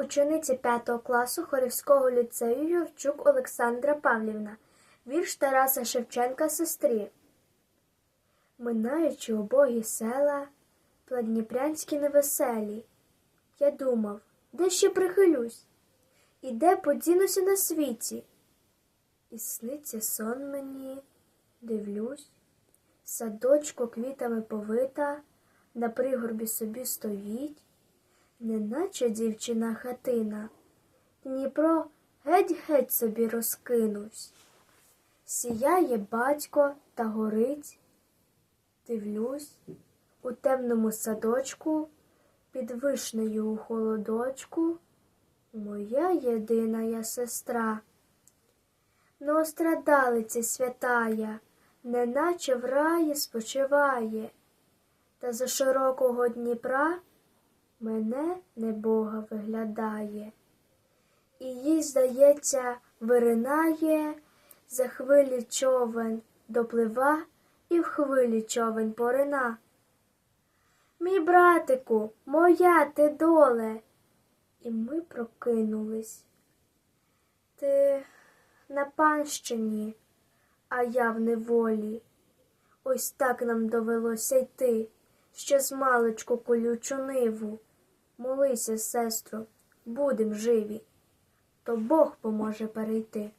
Учениця 5 класу Хорівського ліцею Юрчук Олександра Павлівна. Вірш Тараса Шевченка сестрі. Минаючи убогі села, пладніпрянські невеселі, я думав, де ще прихилюсь, і де подінуся на світі. І сниться сон мені, дивлюсь, садочко квітами повита, на пригорбі собі стоїть, неначе дівчина хатина, Дніпро геть-геть собі розкинувсь. Сіяє батько та горить, дивлюсь, у темному садочку, під вишнею у холодочку, моя єдина я сестра. Но страдалиця святая, неначе в раї спочиває, та за широкого Дніпра мене небога виглядає. І їй, здається, виринає, за хвилі човен доплива і в хвилі човен порина. Мій братику, моя ти доле. І ми прокинулись. Ти на панщині, а я в неволі. Ось так нам довелося йти, ще з маличку колючу ниву. Молися, сестро, будем живі, то Бог поможе перейти.